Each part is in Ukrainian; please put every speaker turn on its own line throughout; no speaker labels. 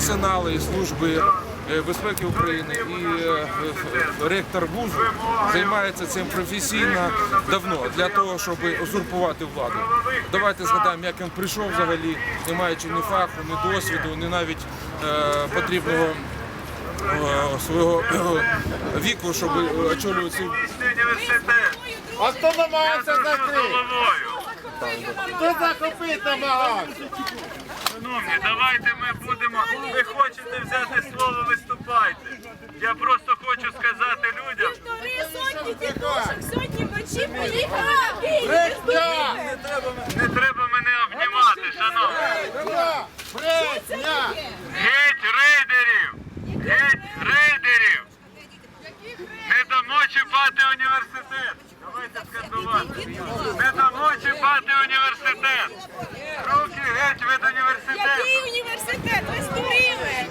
професіонали служби е, безпеки України і е, е, ректор вузу займається цим професійно давно для того, щоб узурпувати владу. Давайте згадаємо, як він прийшов взагалі, не маючи ні фаху, ні досвіду, ні навіть потрібного свого віку, щоб очолювати цю
А хто намагається закрити? Хто захопити намагається?
Шановні, давайте ми будемо. Ви хочете взяти слово, виступайте. Я просто хочу сказати людям.
Півтори сотні сьогодні вночі поїхали!
Не треба мене обнімати, шановні. Геть рейдерів! Геть рейдерів! Не дамо чіпати університет! Давайте скандувати. Не дамо чіпати університет! Руки геть від університету!
Який університет? Ви здуріли?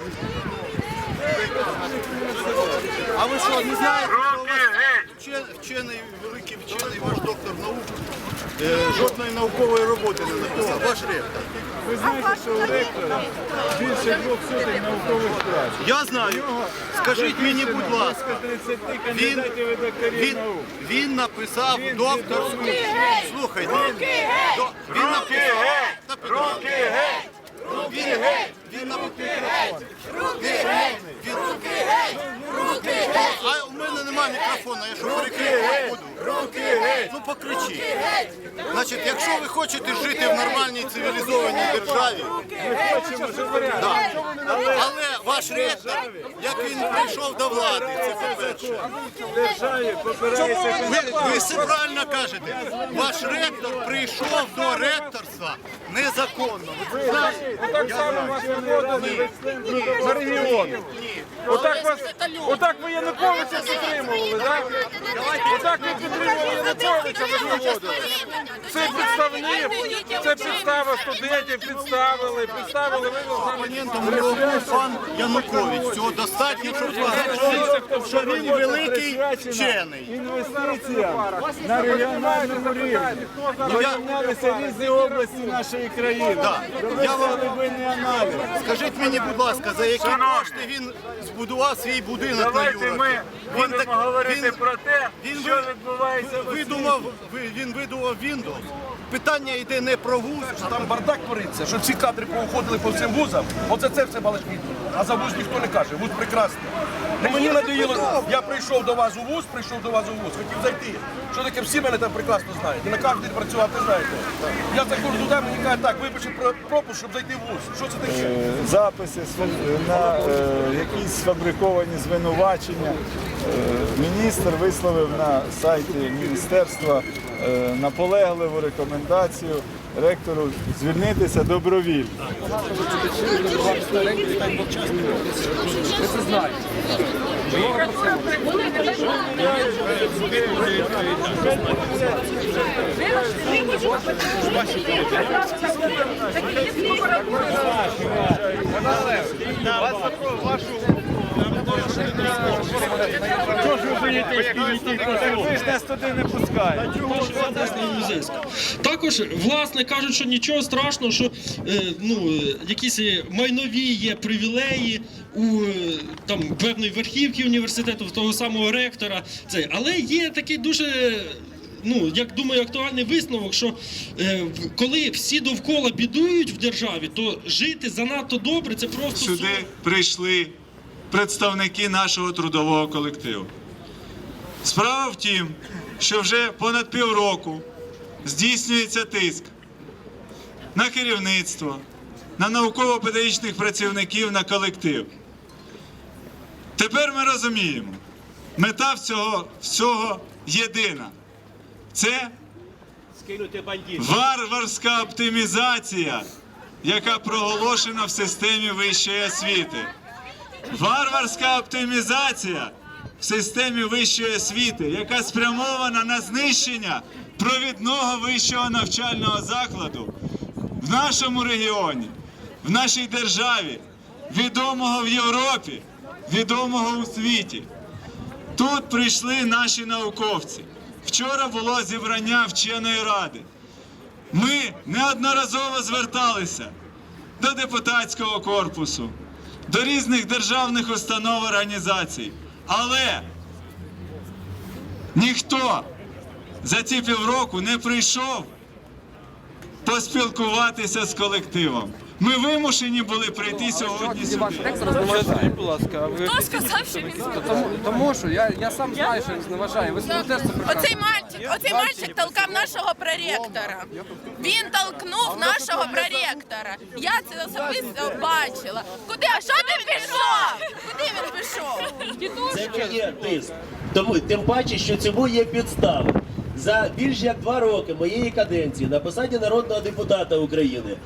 А ви що, не знаєте, що у
Руки
вас
геть!
вче- вчений, великий вчений, ваш доктор наук е, жодної наукової роботи не написав, ваш ректор.
Ви знаєте, що у ректора більше двох сотень наукових праць.
Я знаю. Скажіть мені, будь ласка,
30
він,
кандидатів і докторів
він,
наук.
він написав докторську. Слухайте, до- він написав. Та Петро,
Руки геть!
Він, він написав. А у мене немає мікрофона, я що перекрити буду.
Руки геть!
Ну покричіть. Значить, якщо ви хочете жити в нормальній цивілізованій державі, да. але ваш ректор, як він прийшов до влади, це по-перше. Ви, ви все правильно кажете. Ваш ректор прийшов до ректорства незаконно. Ви це знаєте?
Так само вас виводили за регіон. Отак вас, отак ви Януковича підтримували, так? Отак ви підтримували Януковича, ви виводили. Це представник, це підстава студентів, підставили, підставили, ви
Опонентом був пан Янукович. Цього достатньо, щоб сказати, що він- що він великий вчений.
інвестиціям на регіональному рівні. Порівнялися різні області нашої країни.
Да. Я вам-
глибинний аналіз.
Скажіть мені, будь ласка, за які кошти він збудував свій будинок на
Давайте ми будемо
так-
говорити
він-
про те,
він
що відбувається в освіті.
видумав, ви- він видумав Windows. Питання йде не про вуз, що
Там бардак твориться, що всі кадри поуходили по всім вузам. Оце це все балачки. А за вуз ніхто не каже. Вуз прекрасний. Ну мені надоїло. Я прийшов до вас у вуз, прийшов до вас у вуз, хотів зайти. Що таке всі мене там прекрасно знають. І на кожен день працювати знаєте. Я заходжу туди, мені кажуть, так, випиши пропуск, щоб зайти в вуз. Що це таке?
Е, записи на е, якісь сфабриковані звинувачення. Е, Міністр висловив на сайті міністерства наполегливу рекомендацію ректору звільнитися добровільно. Ви ж нас туди не пускають.
Також власне кажуть, що нічого страшного, що е, ну, е, якісь майнові є привілеї у е, там певної верхівки університету, в того самого ректора. Це. Але є такий дуже. Ну, як думаю, актуальний висновок, що е, коли всі довкола бідують в державі, то жити занадто добре це просто
Сюди
сон.
прийшли представники нашого трудового колективу. Справа в тім, що вже понад півроку здійснюється тиск на керівництво, на науково-педагогічних працівників, на колектив. Тепер ми розуміємо, мета всього, всього єдина. Це варварська оптимізація, яка проголошена в системі вищої освіти. Варварська оптимізація в системі вищої освіти, яка спрямована на знищення провідного вищого навчального закладу в нашому регіоні, в нашій державі, відомого в Європі, відомого у світі. Тут прийшли наші науковці. Вчора було зібрання вченої ради. Ми неодноразово зверталися до депутатського корпусу, до різних державних установ організацій. Але ніхто за ці півроку не прийшов поспілкуватися з колективом. Ми вимушені були прийти сьогодні сюди.
Скажіть, будь ласка, ви
Хто сказав, що він
тому, тому що я, я сам знаю, що він зневажає. Ви теж це прекрасно.
Оцей мальчик, оцей мальчик толкав нашого проректора. Він толкнув нашого проректора. Я це особисто бачила. Куди? А що ти пішов? Куди він пішов?
Це не є тиск. Тому тим паче, що цьому є підстави. За більш як два роки моєї каденції на посаді народного депутата України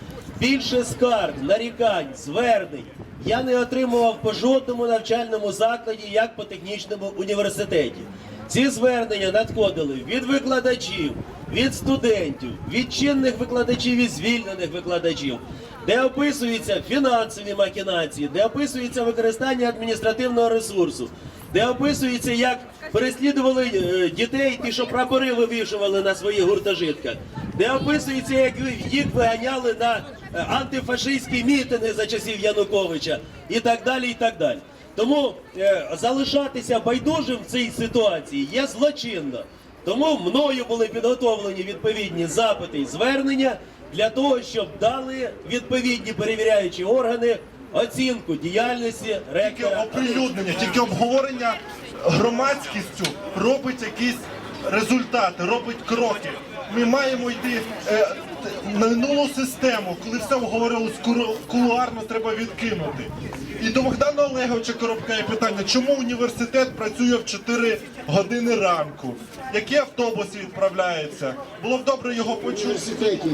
більше скарг, нарікань, звернень я не отримував по жодному навчальному закладі, як по технічному університеті. Ці звернення надходили від викладачів, від студентів, від чинних викладачів і звільнених викладачів, де описуються фінансові махінації, де описується використання адміністративного ресурсу, де описується, як переслідували е, дітей, ті, що прапори вивішували на своїх гуртожитках, де описується, як їх виганяли на е, антифашистські мітинги за часів Януковича і так далі. і так далі. Тому е, залишатися байдужим в цій ситуації є злочинно. Тому мною були підготовлені відповідні запити і звернення для того, щоб дали відповідні перевіряючі органи оцінку діяльності
Тільки оприлюднення, тільки обговорення громадськістю робить якісь результати, робить кроки. Ми маємо йти е, минулу систему, коли все обговорювалось куру- кулуарно, треба відкинути. І до Богдана Олеговича Коробка є питання, чому університет працює в 4 години ранку? Які автобуси відправляються? Було б добре його почути.
університеті,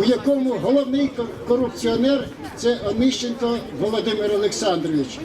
у якому головний корупціонер це Онищенко Володимир Олександрович.